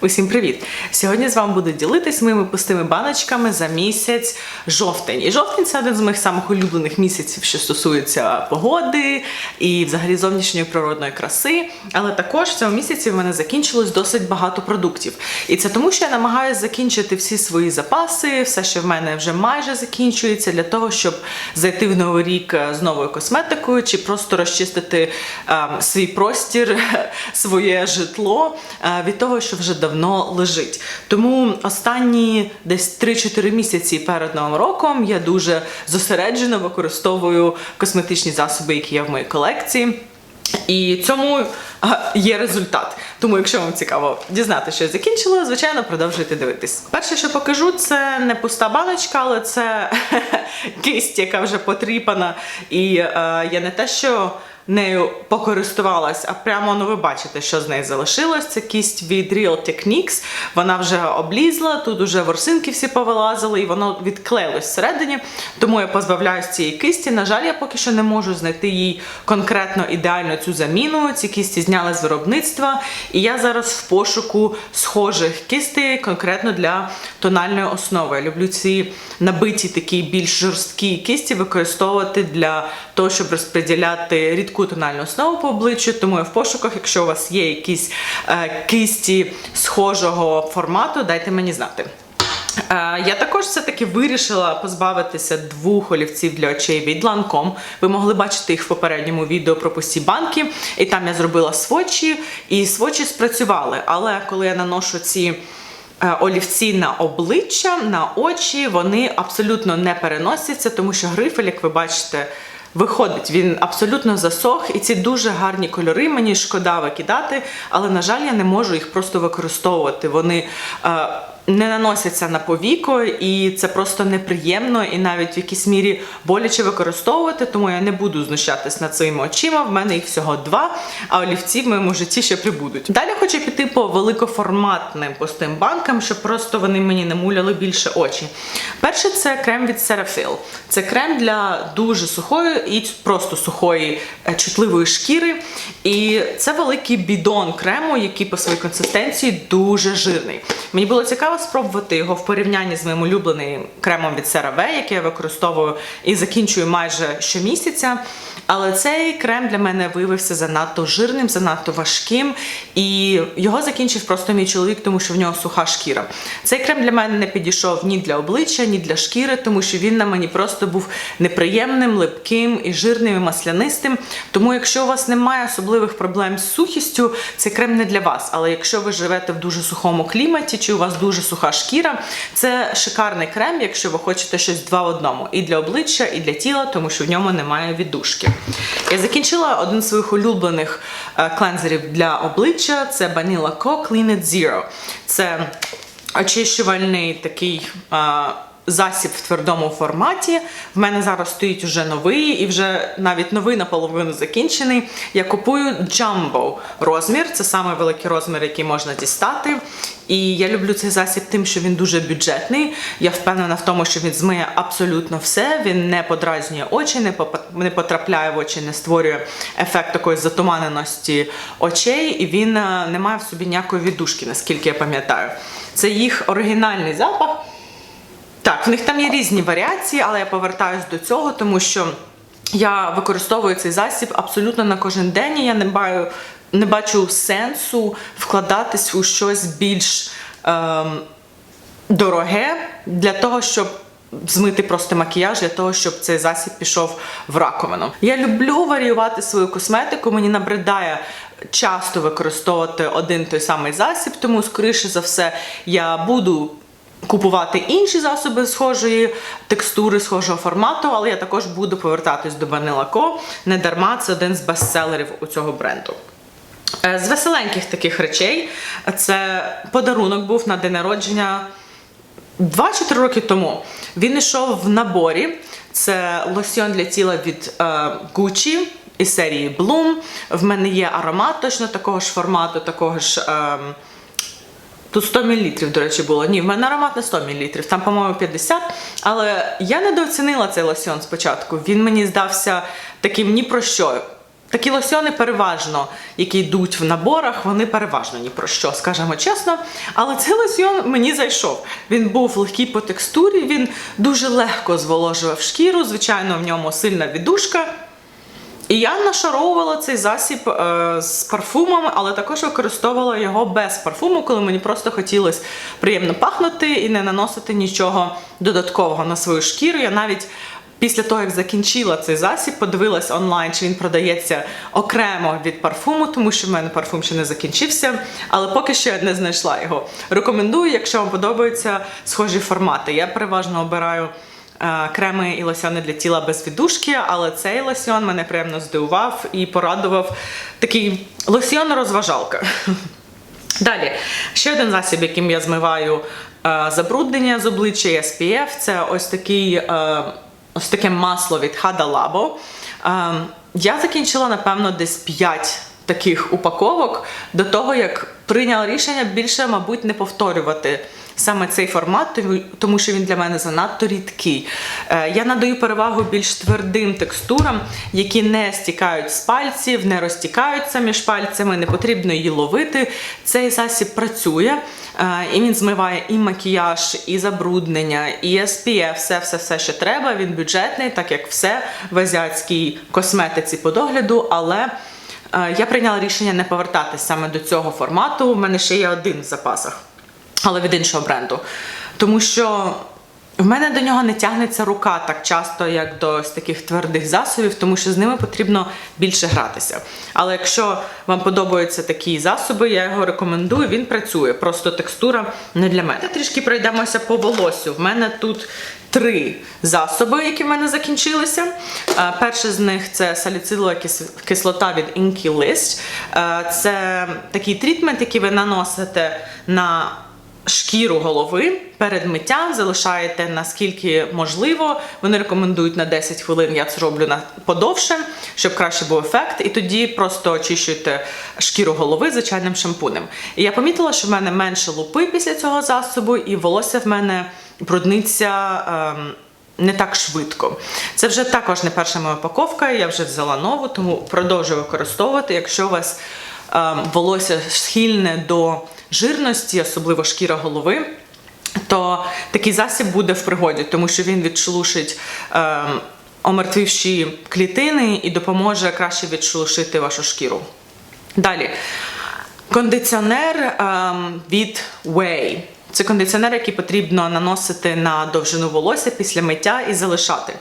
Усім привіт! Сьогодні з вами буду ділитись моїми пустими баночками за місяць жовтень. І жовтень це один з моїх самих улюблених місяців, що стосується погоди і взагалі зовнішньої природної краси. Але також в цьому місяці в мене закінчилось досить багато продуктів. І це тому, що я намагаюся закінчити всі свої запаси, все, що в мене вже майже закінчується, для того, щоб зайти в новий рік е, з новою косметикою чи просто розчистити е, свій простір, своє житло е, від того, що вже давно лежить. Тому останні десь 3-4 місяці перед новим роком я дуже зосереджено використовую косметичні засоби, які є в моїй колекції. І цьому є результат. Тому, якщо вам цікаво дізнати, що я закінчила, звичайно, продовжуйте дивитись. Перше, що покажу, це не пуста баночка, але це кисть, яка вже потріпана. І е, я не те, що нею покористувалась, а прямо ну, ви бачите, що з неї залишилось. Це кість від Real Techniques. Вона вже облізла, тут уже ворсинки всі повилазили, і воно відклеїлось всередині. Тому я позбавляюсь цієї кисті. На жаль, я поки що не можу знайти їй конкретно ідеальну цю заміну. Ці кісті зняли з виробництва, і я зараз в пошуку схожих кистей конкретно для тональної основи. Я люблю ці набиті такі більш жорсткі кисті використовувати для того, щоб розподіляти рідку тональну основу по обличчю. Тому я в пошуках, якщо у вас є якісь е, кисті схожого формату, дайте мені знати. Е, Я також все-таки вирішила позбавитися двох олівців для очей від Lancome. Ви могли бачити їх в попередньому відео про пусті банки. І там я зробила свочі, і свочі спрацювали. Але коли я наношу ці е, олівці на обличчя, на очі, вони абсолютно не переносяться, тому що грифель, як ви бачите, Виходить, він абсолютно засох, і ці дуже гарні кольори. Мені шкода викидати, але на жаль, я не можу їх просто використовувати. Вони е, не наносяться на повіко, і це просто неприємно і навіть в якійсь мірі боляче використовувати, тому я не буду знущатись над своїми очима. В мене їх всього два, а олівці в моєму житті ще прибудуть. Далі хочу піти по великоформатним пустим банкам, щоб просто вони мені не муляли більше очі. Перше це крем від Ceraphil. Це крем для дуже сухої і просто сухої е, чутливої шкіри. І це великий бідон крему, який по своїй консистенції дуже жирний. Мені було цікаво спробувати його в порівнянні з моїм улюбленим кремом від CeraVe, який я використовую і закінчую майже щомісяця. Але цей крем для мене виявився занадто жирним, занадто важким, і його закінчив просто мій чоловік, тому що в нього суха шкіра. Цей крем для мене не підійшов ні для обличчя, ні для шкіри, тому що він на мені просто був неприємним, липким і жирним і маслянистим. Тому, якщо у вас немає особливих проблем з сухістю, цей крем не для вас. Але якщо ви живете в дуже сухому кліматі, чи у вас дуже суха шкіра, це шикарний крем, якщо ви хочете щось два в одному і для обличчя, і для тіла, тому що в ньому немає віддушки. Я закінчила один з своїх улюблених е, клензерів для обличчя. Це Vanilla Co Clean It Zero. Це очищувальний такий. Засіб в твердому форматі. В мене зараз стоїть уже новий, і вже навіть новий наполовину закінчений. Я купую Jumbo розмір. Це саме великий розмір, який можна дістати. І я люблю цей засіб тим, що він дуже бюджетний. Я впевнена в тому, що він змиє абсолютно все. Він не подразнює очі, не потрапляє в очі, не створює ефект такої затуманеності очей, і він е, не має в собі ніякої віддушки, наскільки я пам'ятаю. Це їх оригінальний запах. В них там є різні варіації, але я повертаюсь до цього, тому що я використовую цей засіб абсолютно на кожен день. і Я не бачу, не бачу сенсу вкладатись у щось більш ем, дороге для того, щоб. Змити просто макіяж для того, щоб цей засіб пішов в раковину. Я люблю варіювати свою косметику. Мені набридає часто використовувати один той самий засіб, тому, скоріше за все, я буду купувати інші засоби схожої текстури, схожого формату, але я також буду повертатись до Vanilla Co. Не дарма це один з бестселерів у цього бренду. Е, З веселеньких таких речей це подарунок був на день народження 2-4 роки тому. Він йшов в наборі. Це лосьйон для тіла від е, Gucci із серії Bloom. В мене є аромат точно такого ж формату, такого ж. Е, Тут 100 мл, до речі, було. Ні, в мене аромат не 100 мл, там, по-моєму, 50. Але я недооцінила цей лосьон спочатку. Він мені здався таким ні про що. Такі лосьони переважно, які йдуть в наборах, вони переважно ні про що, скажемо чесно. Але цей лосьон мені зайшов. Він був легкий по текстурі, він дуже легко зволожував шкіру. Звичайно, в ньому сильна віддушка. І я нашаровувала цей засіб е, з парфумом, але також використовувала його без парфуму, коли мені просто хотілося приємно пахнути і не наносити нічого додаткового на свою шкіру. Я навіть після того, як закінчила цей засіб, подивилась онлайн, чи він продається окремо від парфуму, тому що в мене парфум ще не закінчився, але поки що я не знайшла його. Рекомендую, якщо вам подобаються схожі формати. Я переважно обираю. Е, Креми і лосьони для тіла без віддушки, але цей лосьон мене приємно здивував і порадував такий лосьон-розважалка. Далі, ще один засіб, яким я змиваю е, забруднення з обличчя SPF, це ось такий. Е, ось таке масло від Hada Labo. Е, я закінчила, напевно, десь 5 таких упаковок до того, як прийняла рішення більше, мабуть, не повторювати саме цей формат, тому- що він для мене занадто рідкий. Е, Я надаю перевагу більш твердим текстурам, які не стікають з пальців, не розтікаються між пальцями, не потрібно її ловити. Цей засіб працює, е, і він змиває і макіяж, і забруднення, і SPF, все, все, все, що треба. Він бюджетний, так як все в азіатській косметиці по догляду, але. Е, Я прийняла рішення не повертатись саме до цього формату. У мене ще є один в запасах, але від іншого бренду. Тому що в мене до нього не тягнеться рука так часто, як до ось таких твердих засобів, тому що з ними потрібно більше гратися. Але якщо вам подобаються такі засоби, я його рекомендую. Він працює. Просто текстура не для мене. Трішки пройдемося по волосю. В мене тут три засоби, які в мене закінчилися. Е, Перший з них це саліцилова кислота від Inky List. Е, Це такий трітмент, який ви наносите на шкіру голови перед миттям, залишаєте наскільки можливо. Вони рекомендують на 10 хвилин. Я це роблю на подовше, щоб краще був ефект. І тоді просто очищуєте шкіру голови звичайним шампунем. І я помітила, що в мене менше лупи після цього засобу, і волосся в мене брудниться. Ем, не так швидко. Це вже також не перша моя упаковка, я вже взяла нову, тому продовжую використовувати. Якщо у вас ем, волосся схильне до жирності, особливо шкіра голови, то такий засіб буде в пригоді, тому що він відшелушить ем, омертвівші клітини і допоможе краще відшелушити вашу шкіру. Далі. Кондиціонер ем, від Way. Це кондиціонер, який потрібно наносити на довжину волосся після миття і залишати.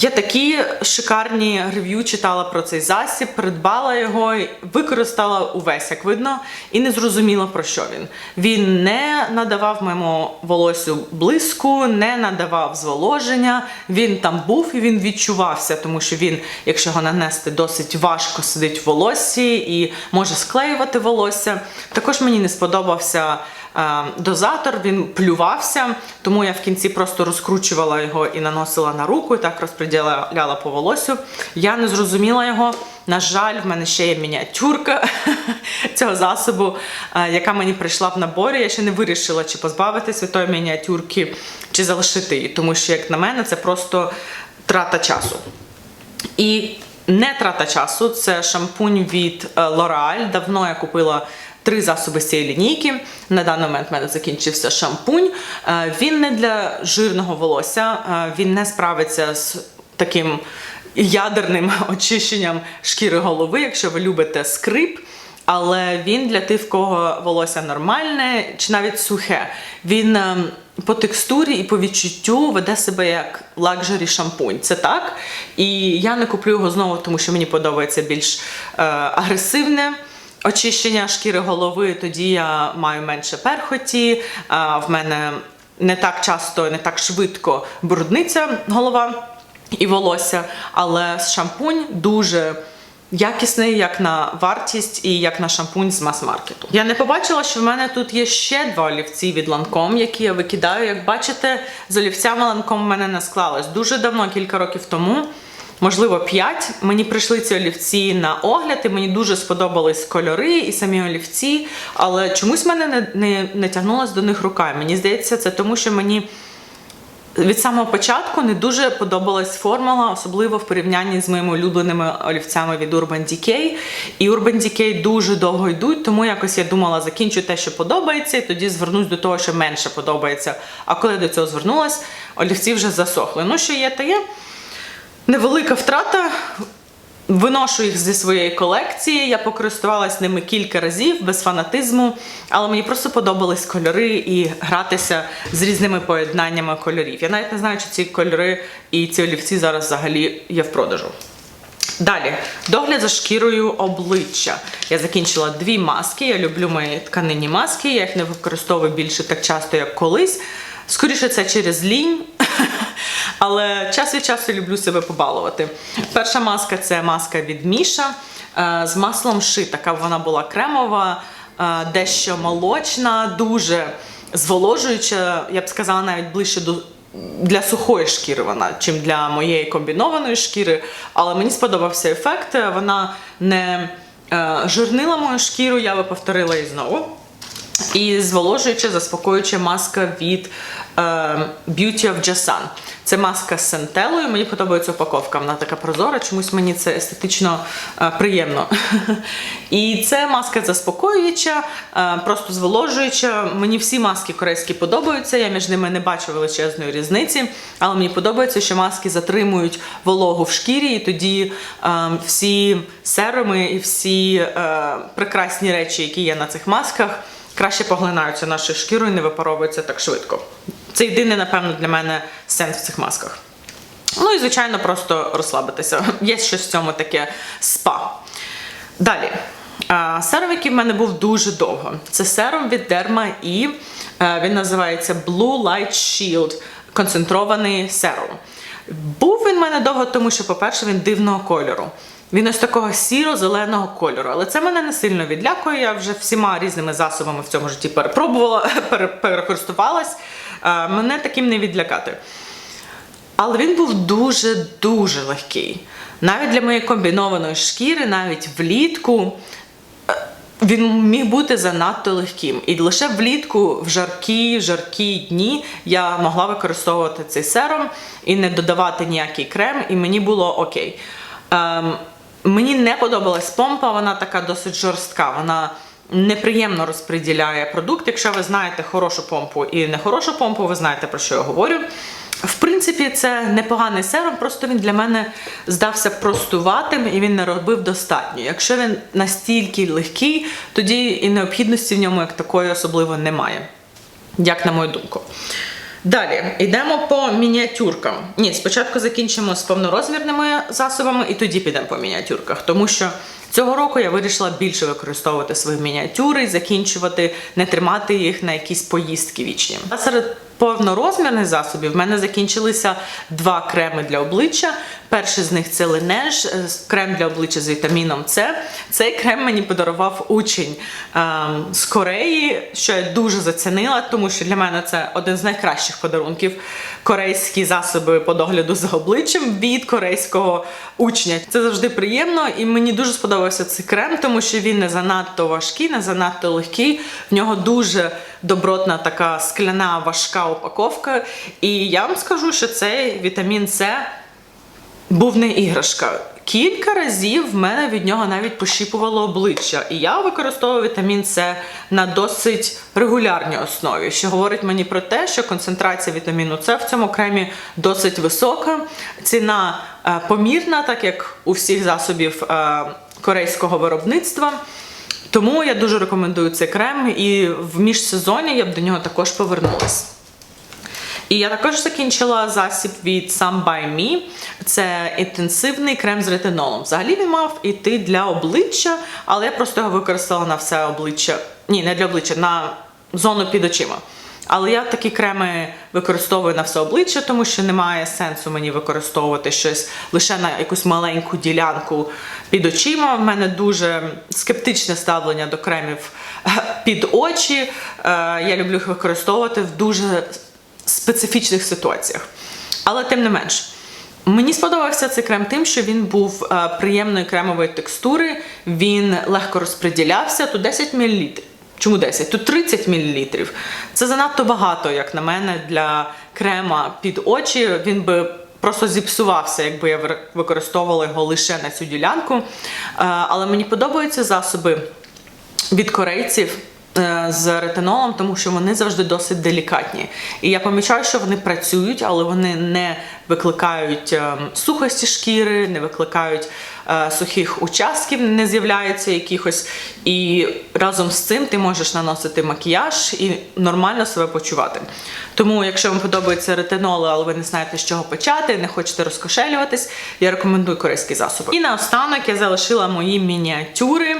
Я такі шикарні рев'ю читала про цей засіб, придбала його, використала увесь, як видно, і не зрозуміла про що він. Він не надавав моєму волосю блиску, не надавав зволоження. Він там був і він відчувався, тому що він, якщо його нанести, досить важко сидить в волоссі і може склеювати волосся. Також мені не сподобався. Е, Дозатор він плювався, тому я в кінці просто розкручувала його і наносила на руку, і так розподіляла по волосю. Я не зрозуміла його. На жаль, в мене ще є мініатюрка цього засобу, е, яка мені прийшла в наборі. Я ще не вирішила, чи позбавитися від тої мініатюрки, чи залишити її, тому що, як на мене, це просто трата часу. І не трата часу це шампунь від е, L'Oreal. Давно я купила три засоби з цієї лінійки. На даний момент в мене закінчився шампунь. Е, Він не для жирного волосся, е, він не справиться з таким ядерним очищенням шкіри голови, якщо ви любите скрип. Але він для тих, в кого волосся нормальне чи навіть сухе. Він ем, по текстурі і по відчуттю веде себе як лакжері шампунь. Це так. І я не куплю його знову, тому що мені подобається більш е, агресивне. Очищення шкіри голови, тоді я маю менше перхоті, в мене не так часто, не так швидко брудниться голова і волосся, але шампунь дуже якісний як на вартість і як на шампунь з мас-маркету. Я не побачила, що в мене тут є ще два олівці від Lancome, які я викидаю. Як бачите, з олівцями Lancome в мене не склалось. Дуже давно, кілька років тому. Можливо, 5. Мені прийшли ці олівці на огляд, і мені дуже сподобались кольори і самі олівці, але чомусь мене не, не, не тягнулася до них рука. Мені здається, це тому, що мені від самого початку не дуже подобалась формула, особливо в порівнянні з моїми улюбленими олівцями від Urban Decay. І Urban Decay дуже довго йдуть, тому якось я думала, закінчу те, що подобається, і тоді звернусь до того, що менше подобається. А коли до цього звернулась, олівці вже засохли. Ну, що є, то є. Невелика втрата. Виношу їх зі своєї колекції. Я покористувалась ними кілька разів без фанатизму, але мені просто подобались кольори і гратися з різними поєднаннями кольорів. Я навіть не знаю, чи ці кольори і ці олівці зараз взагалі є в продажу. Далі, догляд за шкірою обличчя. Я закінчила дві маски. Я люблю мої тканинні маски. Я їх не використовую більше так часто, як колись. Скоріше, це через лінь. Але час від часу люблю себе побалувати. Перша маска це маска від Міша е, з маслом ши. Така вона була кремова, е, дещо молочна, дуже зволожуюча, я б сказала, навіть ближче до. Для сухої шкіри вона, чим для моєї комбінованої шкіри, але мені сподобався ефект. Вона не е, жирнила мою шкіру, я би повторила її знову. І зволожуюча, заспокоююча маска від е, Beauty of Jasan. Це маска з сентелою. Мені подобається упаковка. Вона така прозора, чомусь мені це естетично е, приємно. І це маска заспокоююча, е, просто зволожуюча. Мені всі маски корейські подобаються. Я між ними не бачу величезної різниці, але мені подобається, що маски затримують вологу в шкірі, і тоді е, всі серуми і всі е, прекрасні речі, які є на цих масках краще поглинаються нашою шкірою і не випаровуються так швидко. Це єдиний, напевно, для мене сенс в цих масках. Ну і, звичайно, просто розслабитися. Є щось в цьому таке спа. Далі. Серум, який в мене був дуже довго. Це серум від Derma E. Він називається Blue Light Shield. Концентрований серум. Був він в мене довго, тому що, по-перше, він дивного кольору. Він ось такого сіро-зеленого кольору. Але це мене не сильно відлякує. Я вже всіма різними засобами в цьому житті перепробувала, пере- перекористувалась. Е, Мене таким не відлякати. Але він був дуже-дуже легкий. Навіть для моєї комбінованої шкіри, навіть влітку, е, він міг бути занадто легким. І лише влітку, в жаркі, жаркі дні, я могла використовувати цей серум і не додавати ніякий крем, і мені було окей. Ем, мені не подобалась помпа, вона така досить жорстка. Вона неприємно розподіляє продукт. Якщо ви знаєте хорошу помпу і нехорошу помпу, ви знаєте про що я говорю. В принципі, це непоганий серум, просто він для мене здався простуватим і він не робив достатньо. Якщо він настільки легкий, тоді і необхідності в ньому як такої особливо немає. Як на мою думку. Далі йдемо по мініатюркам. Ні, спочатку закінчимо з повнорозмірними засобами і тоді підемо по мініатюрках, тому що цього року я вирішила більше використовувати свої мініатюри закінчувати, не тримати їх на якісь поїздки вічні. А серед повнорозмірних засобів в мене закінчилися два креми для обличчя. Перший з них це Laneige, е, крем для обличчя з вітаміном С. Цей крем мені подарував учень ем, з Кореї, що я дуже зацінила, тому що для мене це один з найкращих подарунків. Корейські засоби по догляду за обличчям від корейського учня. Це завжди приємно, і мені дуже сподобався цей крем, тому що він не занадто важкий, не занадто легкий. В нього дуже добротна така скляна важка упаковка. І я вам скажу, що цей вітамін С був не іграшка. Кілька разів в мене від нього навіть пощіпувало обличчя, і я використовую вітамін С на досить регулярній основі, що говорить мені про те, що концентрація вітаміну С в цьому кремі досить висока, ціна е, помірна, так як у всіх засобів е, корейського виробництва. Тому я дуже рекомендую цей крем, і в міжсезоні я б до нього також повернулась. І я також закінчила засіб від Some by Me. Це інтенсивний крем з ретинолом. Взагалі він мав іти для обличчя, але я просто його використала на все обличчя. Ні, не для обличчя, на зону під очима. Але я такі креми використовую на все обличчя, тому що немає сенсу мені використовувати щось лише на якусь маленьку ділянку під очима. В мене дуже скептичне ставлення до кремів під очі. Е, Я люблю їх використовувати в дуже специфічних ситуаціях. Але тим не менш. Мені сподобався цей крем тим, що він був е, приємної кремової текстури, він легко розподілявся, тут 10 мл. Чому 10? Тут 30 мл. Це занадто багато, як на мене, для крема під очі. Він би просто зіпсувався, якби я використовувала його лише на цю ділянку. Е, Але мені подобаються засоби від корейців з ретинолом, тому що вони завжди досить делікатні. І я помічаю, що вони працюють, але вони не викликають е, сухості шкіри, не викликають е, сухих участків, не з'являється якихось. І разом з цим ти можеш наносити макіяж і нормально себе почувати. Тому, якщо вам подобаються ретиноли, але ви не знаєте, з чого почати, не хочете розкошелюватись, я рекомендую корейські засоби. І наостанок я залишила мої мініатюри,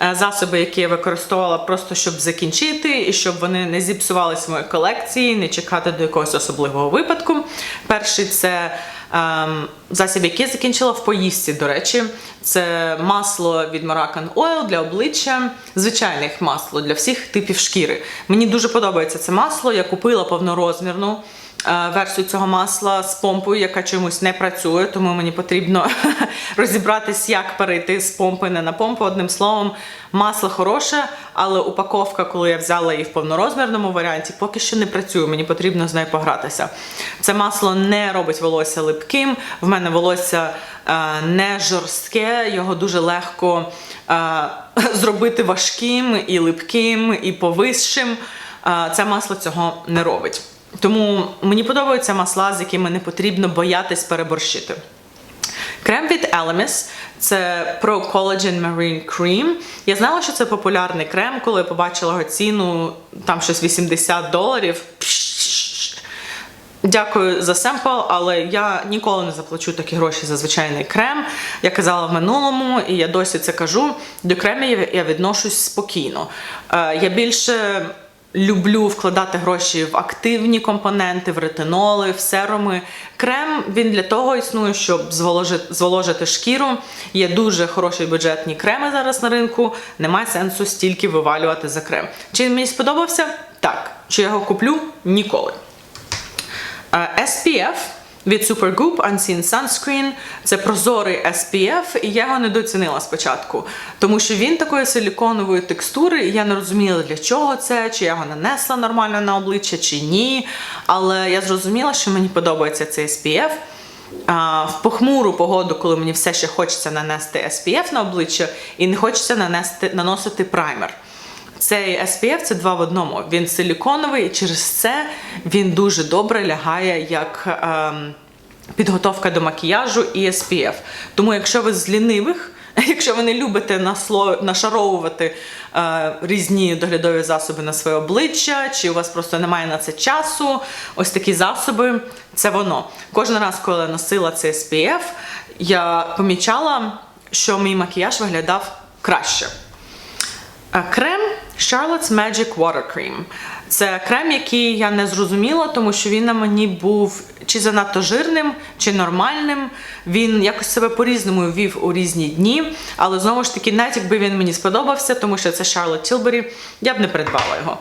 засоби, які я використовувала просто щоб закінчити, і щоб вони не зіпсувалися в моїй колекції, не чекати до якогось особливого випадку. Перший це ем, засіб, який я закінчила в поїздці, до речі. Це масло від Moroccan Oil для обличчя, звичайне масло для всіх типів шкіри. Мені дуже подобається це масло. Я купила повнорозмірну е, версію цього масла з помпою, яка чомусь не працює, тому мені потрібно розібратись, як перейти з помпи не на помпу. Одним словом, масло хороше, але упаковка, коли я взяла її в повнорозмірному варіанті, поки що не працює. Мені потрібно з нею погратися. Це масло не робить волосся липким. В мене волосся е, не жорстке, його дуже легко е, зробити важким і липким, і повисшим. Е, це масло цього не робить. Тому мені подобаються масла, з якими не потрібно боятись переборщити. Крем від Elemis це Pro Collagen Marine Cream. Я знала, що це популярний крем, коли я побачила його ціну, там щось 80 доларів. Дякую за семпл, але я ніколи не заплачу такі гроші за звичайний крем. Я казала в минулому, і я досі це кажу. До кремів я відношусь спокійно. Е, Я більше люблю вкладати гроші в активні компоненти, в ретиноли, в серуми. Крем він для того існує, щоб зволожити, зволожити шкіру. Є дуже хороші бюджетні креми зараз на ринку. Немає сенсу стільки вивалювати за крем. Чи мені сподобався? Так. Чи я його куплю? Ніколи. Е, SPF від Supergoop Unseen Sunscreen. Це прозорий SPF, і я його недооцінила спочатку, тому що він такої силіконової текстури, і я не розуміла, для чого це, чи я його нанесла нормально на обличчя, чи ні. Але я зрозуміла, що мені подобається цей SPF. В похмуру погоду, коли мені все ще хочеться нанести SPF на обличчя, і не хочеться нанести, наносити праймер. Цей SPF це два в одному. Він силіконовий, і через це він дуже добре лягає як ем, підготовка до макіяжу і SPF. Тому, якщо ви з лінивих, якщо ви не любите насло, нашаровувати е, різні доглядові засоби на своє обличчя, чи у вас просто немає на це часу, ось такі засоби це воно. Кожен раз, коли носила цей SPF, я помічала, що мій макіяж виглядав краще. А Крем Charlotte's Magic Water Cream. Це крем, який я не зрозуміла, тому що він на мені був чи занадто жирним, чи нормальним. Він якось себе по-різному вів у різні дні. Але знову ж таки, навіть якби він мені сподобався, тому що це Charlotte Tilbury, я б не придбала його.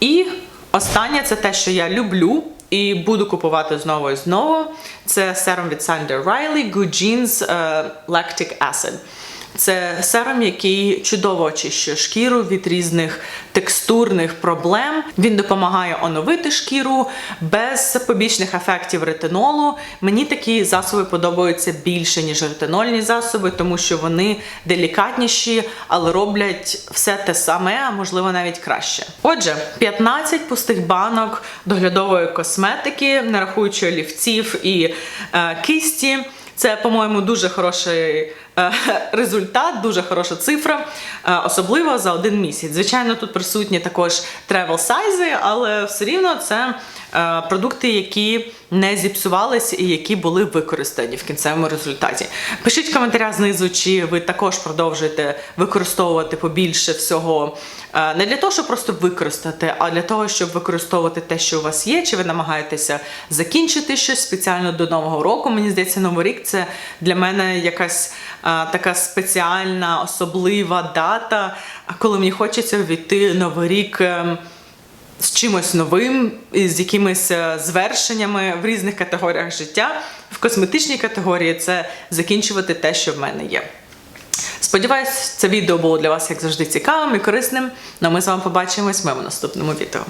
І останнє це те, що я люблю. І буду купувати знову і знову. Це серум від Sander Riley Good Genes е, Lactic Acid. Це серум, який чудово очищує шкіру від різних текстурних проблем. Він допомагає оновити шкіру без побічних ефектів ретинолу. Мені такі засоби подобаються більше, ніж ретинольні засоби, тому що вони делікатніші, але роблять все те саме, а можливо навіть краще. Отже, 15 пустих банок доглядової косметики, не рахуючи олівців і е, кисті. Це, по-моєму, дуже хороший результат, дуже хороша цифра, е, особливо за один місяць. Звичайно, тут присутні також тревел сайзи, але все рівно це е, продукти, які не зіпсувалися і які були використані в кінцевому результаті. Пишіть в коментарях знизу, чи ви також продовжуєте використовувати побільше всього е, не для того, щоб просто використати, а для того, щоб використовувати те, що у вас є, чи ви намагаєтеся закінчити щось спеціально до нового року. Мені здається, новий рік це для мене якась е, така спеціальна, особлива дата, коли мені хочеться ввійти новий рік. ем, з чимось новим, з якимись е, звершеннями в різних категоріях життя. В косметичній категорії це закінчувати те, що в мене є. Сподіваюсь, це відео було для вас як завжди цікавим і корисним. Ну ми з вами побачимось в моєму наступному відео.